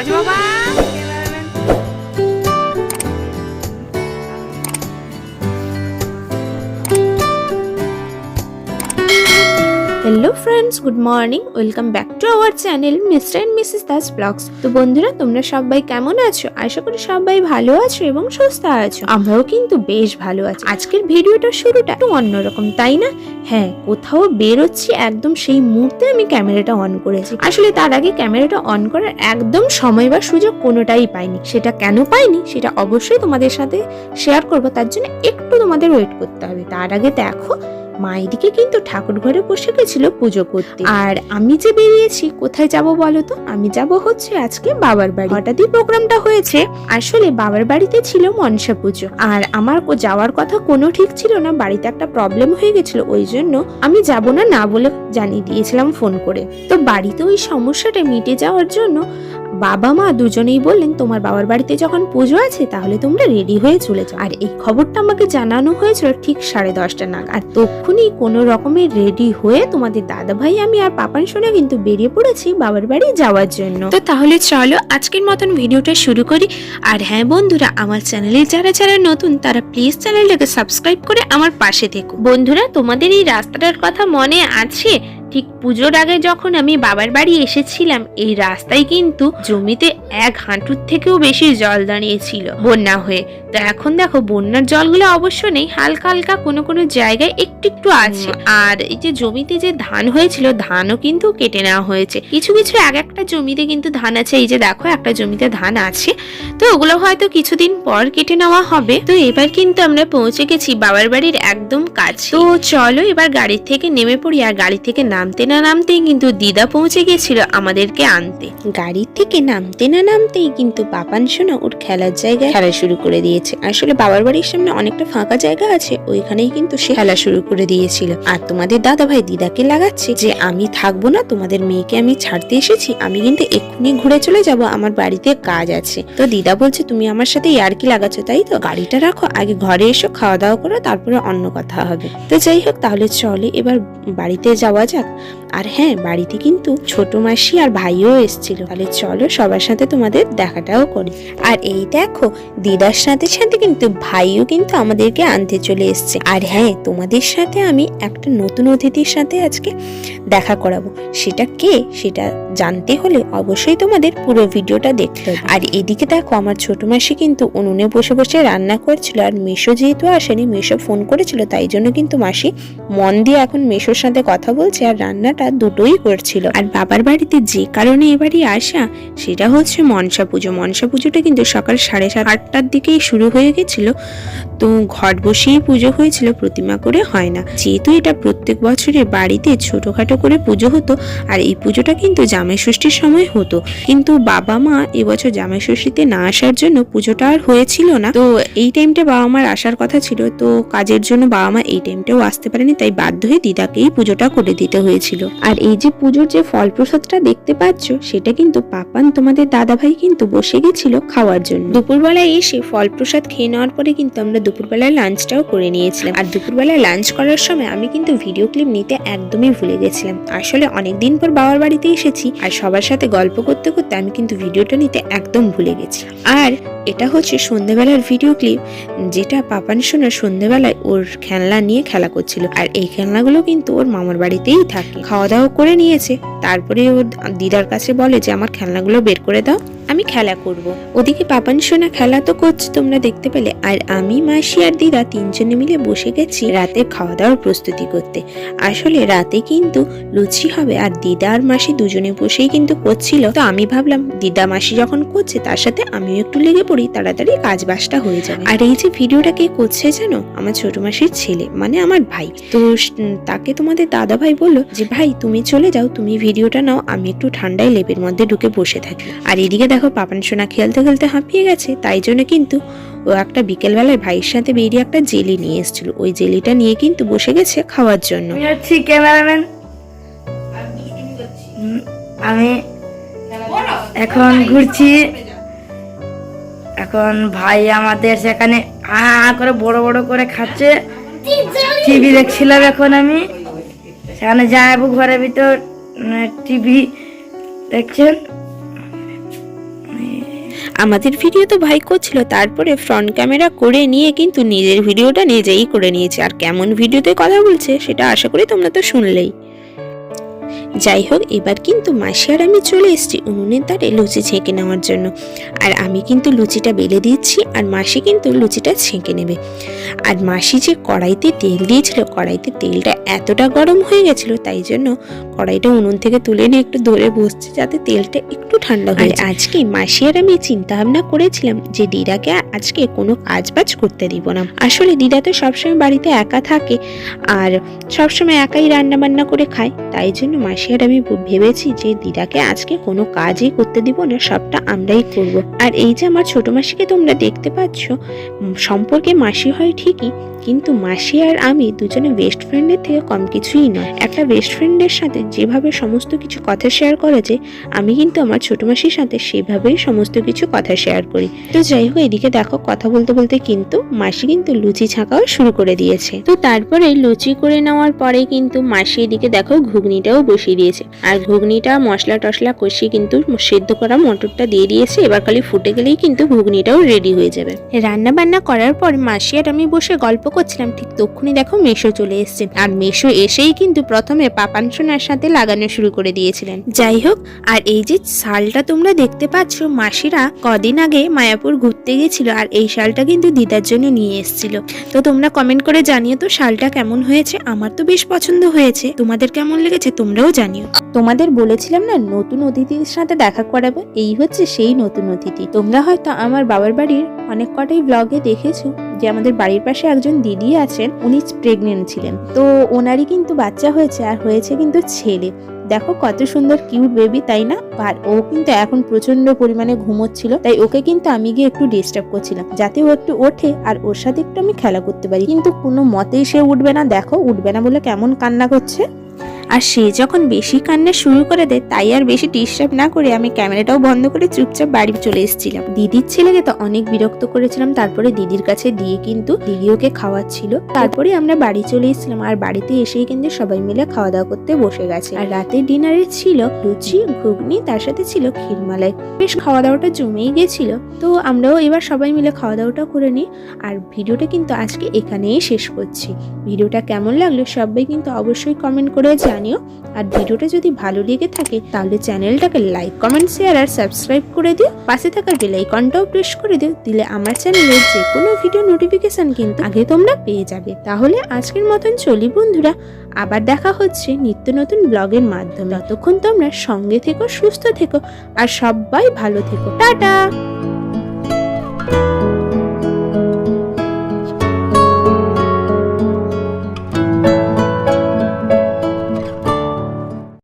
小西瓜瓜 friends good morning welcome back to our channel Mr and Mrs Das blogs তো বন্ধুরা, তোমরা সবাই কেমন আছো? আশা করি সবাই ভালো আছো এবং সুস্থ আছো। আমরাও কিন্তু বেশ ভালো আছি। আজকের ভিডিওটা শুরুটা একটু অন্যরকম, তাই না? হ্যাঁ কোথাও বেরোচ্ছি একদম সেই মুহূর্তে আমি ক্যামেরাটা অন করেছি। আসলে তার আগে ক্যামেরাটা অন করার একদম সময় বা সুযোগ কোনোটাই পাইনি। সেটা কেন পাইনি? সেটা অবশ্যই তোমাদের সাথে শেয়ার করব। তার জন্য একটু তোমাদের ওয়েট করতে হবে। তার আগে দেখো মা এদিকে কিন্তু ঠাকুর ঘরে বসে গেছিল পুজো করতে। আর আমি যে বেরিয়েছি, কোথায় যাব বলো তো? আমি যাব হচ্ছে আজকে বাবার বাড়ি। হঠাৎই প্রোগ্রামটা হয়েছে। আসলে বাবার বাড়িতে ছিল মনসা পুজো। আর আমার যাওয়ার কথা কোনো ঠিক ছিল না, বাড়িতে একটা প্রবলেম হয়ে গেছিল, ওই জন্য আমি যাব না না বলে জানিয়ে দিয়েছিলাম ফোন করে। তো বাড়িতে ওই সমস্যাটা মিটে যাওয়ার জন্য বাবা মা দুজনেই বললেন, তোমার বাবার বাড়িতে যখন পুজো আছে, তাহলে তোমরা রেডি হয়ে চলে যাও। আর এই খবরটা আমাকে জানানো হয়েছিল ঠিক সাড়ে দশটা নাগ আর তক্ষুনি কোনো রকমের রেডি হয়ে তোমাদের দাদা ভাই আমি আর পাপান সোনা কিন্তু বেরিয়ে পড়েছি বাবার বাড়ি যাওয়ার জন্য। তো তাহলে চলো, আজকের মতন ভিডিওটা শুরু করি। আর হ্যাঁ বন্ধুরা, আমার চ্যানেলে যারা যারা নতুন, তারা প্লিজ চ্যানেলটাকে সাবস্ক্রাইব করে আমার পাশে থেকো। বন্ধুরা, তোমাদের এই রাস্তাটার কথা মনে আছে? ঠিক পুজোর আগে যখন আমি বাবার বাড়ি এসেছিলাম এই রাস্তায় কিন্তু জমিতে এক হাঁটুর থেকেও বেশি জল দাঁড়িয়েছিল বন্যা হয়ে। তো এখন দেখো বন্যার জলগুলো অবশ্য নেই হালকা হালকা কোনো কোনো জায়গায় একটু একটু আছে। আর এই যে জমিতে যে ধান হয়েছিল ধানও কিন্তু কেটে নেওয়া হয়েছে। কিছু কিছু এক একটা জমিতে কিন্তু ধান আছে এই যে দেখো একটা জমিতে ধান আছে। তো ওগুলো হয়তো কিছুদিন পর কেটে নেওয়া হবে। তো এবার কিন্তু আমরা পৌঁছে গেছি বাবার বাড়ির একদম কাছে। তো চলো এবার গাড়ি থেকে নেমে পড়ি আর গাড়ি থেকে নামতে না নামতেই কিন্তু দিদা পৌঁছে গেছিল আমাদেরকে আনতে। গাড়ি থেকে নামতে না নামতেই কিন্তু পাপান শোনা ওর খেলার জায়গায় খেলা শুরু করে দিয়েছে। আসলে বাবার বাড়ির সামনে অনেকটা ফাঁকা জায়গা আছে, ওইখানেই কিন্তু সে খেলা শুরু করে দিয়েছিল। আর তোমাদের দাদা ভাই দিদাকে লাগাচ্ছে যে, আমি থাকব না, তোমাদের মেয়েকে আমি ছাড়তে এসেছি, আমি কিন্তু এক্ষুনি ঘুরে চলে যাব, আমার বাড়িতে কাজ আছে। তো দিদা বলছে, তুমি আমার সাথে ইয়ার্কি লাগাচ্ছ, তাই তো? গাড়িটা রাখো, আগে ঘরে এসো, খাওয়া দাওয়া করো, তারপরে অন্য কথা হবে। তো যাই হোক, তাহলে চলে, এবার বাড়িতে যাওয়া যাক। আর হ্যাঁ বাড়িতে কিন্তু ছোট মাসি আর ভাইও এসেছিল। তাহলে চলো সবার সাথে তোমাদের দেখাটাও করি। আর এই দেখো, দিদার সাথে সাথে কিন্তু ভাইও কিন্তু আমাদেরকে আনতে চলে এসছে। আর হ্যাঁ তোমাদের সাথে আমি একটা নতুন অতিথির সাথে আজকে দেখা করাবো। সেটা কে? সেটা জানতে হলে অবশ্যই তোমাদের পুরো ভিডিওটা দেখতে হবে। আর এদিকে দেখো, আমার ছোট মাসি কিন্তু উনুনে বসে বসে রান্না করছিল। আর মেশো যেহেতু আসেনি, মেশো ফোন করেছিল, তাই জন্য কিন্তু মাসি মন দিয়ে এখন মেশোর সাথে কথা বলছে। আর রান্নাটা দুটোই করছিল। আর বাবার বাড়িতে যে কারণে এবারই আসা, সেটা হচ্ছে মনসা পুজো। মনসা পুজোটা কিন্তু সকাল সাড়ে সাত আটটার দিকেই শুরু হয়ে গেছিল। তো ঘট বসেই পুজো হয়েছিল, প্রতিমা করে হয় না। যেহেতু এটা প্রত্যেক বছরে বাড়িতে ছোটখাটো করে পুজো হতো, আর এই পুজোটা কিন্তু জামাই ষষ্ঠীর সময় হতো। কিন্তু বাবা মা এবছর জামাই ষষ্ঠীতে না আসার জন্য পুজোটা আর হয়েছিল না। তো এই টাইমটা বাবা মার আসার কথা ছিল। তো কাজের জন্য বাবা মা এই টাইমটাও আসতে পারেনি, তাই বাধ্য হয়ে দিদাকেই পুজোটা করে দিতে হয়েছিল। আর এই যে পুজোর যে ফল প্রসাদটা দেখতে পাচ্ছ, সেটা কিন্তু পাপান তোমাদের দাদা ভাই কিন্তু বসে গেছিল খাওয়ার জন্য। দুপুরবেলায় এসে ফল প্রসাদ খেয়ে নেওয়ার পরে কিন্তু আমরা দুপুরবেলায় লাঞ্চটাও করে নিয়েছিলাম। আর দুপুরবেলায় লাঞ্চ করার সময় আমি কিন্তু ভিডিও ক্লিপ নিতে একদমই ভুলে গেছিলাম। আসলে অনেকদিন পর বাবার বাড়িতে এসেছি, আর সবার সাথে গল্প করতে করতে আমি কিন্তু ভিডিওটা নিতে একদম ভুলে গেছি। আর এটা হচ্ছে সন্ধেবেলার ভিডিও ক্লিপ, যেটা পাপান সোনা সন্ধেবেলায় ওর খেলনা নিয়ে খেলা করছিল। আর এই খেলনাগুলো কিন্তু ওর মামার বাড়িতেই থাকে খাওয়া দাওয়া করে নিয়েছে। তারপরে ওর দিদার কাছে বলে যে, আমার খেলনাগুলো বের করে দাও। আমি খেলা করব। ওদিকে পাপান সোনা খেলা তো করছে, তোমরা দেখতে পেলে। আর আমি, মাসি আর দিদা তিনজনে মিলে বসে গেছি রাতের খাওয়া দাওয়ার প্রস্তুতি করতে। আসলে রাতে কিন্তু লুচি হবে আর দিদা আর মাসি দুজনে বসেই কিন্তু করছিল। তো আমি ভাবলাম, দিদা, মাসি যখন করছে, তার সাথে আমিও একটু লেগে পড়ি, তাড়াতাড়ি কাজ বাজটা হয়ে যাবে। আর এই যে ভিডিওটা কে করছে জানো? আমার ছোট মাসির ছেলে মানে আমার ভাই। তো তাকে তোমাদের দাদা ভাই বলল যে, ভাই, তুমি চলে যাও, তুমি ভিডিওটা নাও, আমি একটু ঠান্ডায় লেপের মধ্যে ঢুকে বসে থাকি। আর এদিকে দেখো পাপান সোনা খেলতে খেলতে হাঁপিয়ে গেছে, তাই জন্য কিন্তু ও একটা বিকেলবেলায় ভাইয়ের সাথে বেরিয়ে একটা জেলি নিয়ে এসেছিল। ওই জেলিটা নিয়ে কিন্তু বসে গেছে খাওয়ার জন্য। ক্যামেরাম্যান? আমি এখন ঘুরছি। এখন ভাই আমাদের সেখানে আ আ করে বড় বড় করে খাচ্ছে। টিভি দেখছিলাম এখন আমি। সেখানে যাব ঘরের ভিতর, টিভি দেখছেন? আমাদের ভিডিও তো ভাই করছিল, তারপরে ফ্রন্ট ক্যামেরা করে নিয়ে কিন্তু নিজের ভিডিওটা নিজেই করে নিয়েছে। আর কেমন ভিডিওতে কথা বলছে, সেটা আশা করি তোমরা তো শুনলেই। যাই হোক এবার কিন্তু মাসি আর আমি চলে এসেছি উনুনের ধারে লুচি ছেঁকে নেওয়ার জন্য। আর আমি কিন্তু লুচিটা বেলে দিচ্ছি আর মাসি কিন্তু লুচিটা ছেঁকে নেবে। আর মাসি যে কড়াইতে তেল দিয়েছিল কড়াইতে তেলটা এতটা গরম হয়ে গেছিল তাই জন্য কড়াইটা উনুন থেকে তুলে নিয়ে একটু ধরে বসছে যাতে তেলটা একটু ঠান্ডা হয়ে। আজকে মাসি আর আমি চিন্তা ভাবনা করেছিলাম যে দিদাকে আজকে কোনো কাজ বাজ করতে দিব না। আসলে দিদা তো সবসময় বাড়িতে একা থাকে আর সবসময় একাই রান্না বান্না করে খায় তাই জন্য মাসি আর আমি ভেবেছি যে দিদাকে আজকে কোনো কাজই করতে দিব না, সবটা আমরাই করব। আর এই যে আমার ছোট মাসিকে তোমরা দেখতে পাচ্ছ সম্পর্কে মাসি হয় ঠিকই, কিন্তু মাসি আর আমি দুজনে বেস্ট ফ্রেন্ডের থেকে কম কিছুই নয়। একটা বেস্ট ফ্রেন্ডের সাথে যেভাবে সমস্ত কিছু কথা শেয়ার করা যায়, আমি কিন্তু আমার ছোট মাসির সাথে সেভাবেই সমস্ত কিছু কথা শেয়ার করি। তো যাই হোক, এদিকে দেখো কথা বলতে বলতে কিন্তু মাসি কিন্তু লুচি ছাঁকাও শুরু করে দিয়েছে। তো তারপরে লুচি করে নেওয়ার পরে কিন্তু মাসি এদিকে দেখো ঘুগনিটাও বসিয়ে দিয়েছে। আর ঘুগনিটা, মশলা টশলা কষিয়ে কিন্তু সেদ্ধ করা মটরটা দিয়ে দিয়েছে। এবার খালি ফুটে গেলেই কিন্তু ঘুগনিটাও রেডি হয়ে যাবে। রান্না বান্না করার পর মাসি আর আমি বসে গল্প করছিলাম। ঠিক তক্ষুনি দেখো মেশো চলে এসেছে। আর মেশো এসেই কিন্তু প্রথমে পাপান সোনার সাথে লাগানো শুরু করে দিয়েছিলেন। যাই হোক, আর এই যে শালটা তোমরা দেখতে পাচ্ছ, মাসিরা কদিন আগে মায়াপুর ঘুরতে গেছিল আর এই শালটা কিন্তু দিদার জন্য নিয়ে এসেছিল। তো তোমরা কমেন্ট করে জানিও তো শালটা কেমন হয়েছে। আমার তো বেশ পছন্দ হয়েছে। তোমাদের কেমন লেগেছে? তোমরাও জানিও। তোমাদের বলেছিলাম না, নতুন অতিথির সাথে দেখা করাবো? এই হচ্ছে সেই নতুন অতিথি। তোমরা হয়তো আমার বাবার বাড়ির অনেক কটাই ব্লগে দেখেছ, যে আমাদের বাড়ির পাশে একজন দিদি আছেন, উনি প্রেগনেন্ট ছিলেন। তো ওনারই কিন্তু বাচ্চা হয়েছে, আর হয়েছে কিন্তু ছেলে। দেখো কত সুন্দর কিউট বেবি তাই না? আর ও কিন্তু এখন প্রচণ্ড পরিমাণে ঘুমোচ্ছিল, তাই ওকে কিন্তু আমি গিয়ে একটু ডিস্টার্ব করছিলাম, যাতে ও একটু ওঠে, আর ওর সাথে একটু আমি খেলা করতে পারি। কিন্তু কোনো মতেই সে উঠবে না। দেখো, উঠবে না বলে কেমন কান্না করছে। আর সে যখন বেশি কান্না শুরু করে দেয়, তাই আর বেশি ডিস্টার্ব না করে আমি ক্যামেরাটাও বন্ধ করে চুপচাপ বাড়ি চলে এসেছিলাম। দিদির ছেলেকে তো অনেক বিরক্ত করেছিলাম, তারপরে দিদির কাছে দিয়ে কিন্তু দিদি ওকে খাওয়াচ্ছিল। তারপরে আমরা বাড়ি চলে এসেছিলাম, আর বাড়িতে এসেই কিন্তু সবাই মিলে খাওয়া দাওয়া করতে বসে গেছে। আর রাতে ডিনারে ছিল লুচি, ঘুগনি, তার সাথে ছিল ক্ষীরমালাই। বেশ খাওয়া দাওয়াটা জমেই গেছিল। তো আমরাও এবার সবাই মিলে খাওয়া দাওয়াটা করে নিই। আর ভিডিওটা কিন্তু আজকে এখানেই শেষ করছি। ভিডিওটা কেমন লাগল সবাই কিন্তু অবশ্যই কমেন্ট করে জানিও। আর ভিডিওটা যদি ভালো লেগে থাকে, তাহলে চ্যানেলটাকে লাইক কমেন্ট শেয়ার আর সাবস্ক্রাইব করে দিও। পাশে থাকা বেল আইকনটাও প্রেস করে দিও, দিলে আমার চ্যানেলের যে কোনো ভিডিও নোটিফিকেশন কিন্তু আগে তোমরা পেয়ে যাবে। তাহলে আজকের মতন চলি বন্ধুরা, আবার দেখা হচ্ছে নিত্য নতুন ব্লগের মাধ্যমে। ততক্ষণ তোমরা সঙ্গে থেকো, সুস্থ থেকো, আর সবাই ভালো থেকো। টাটা!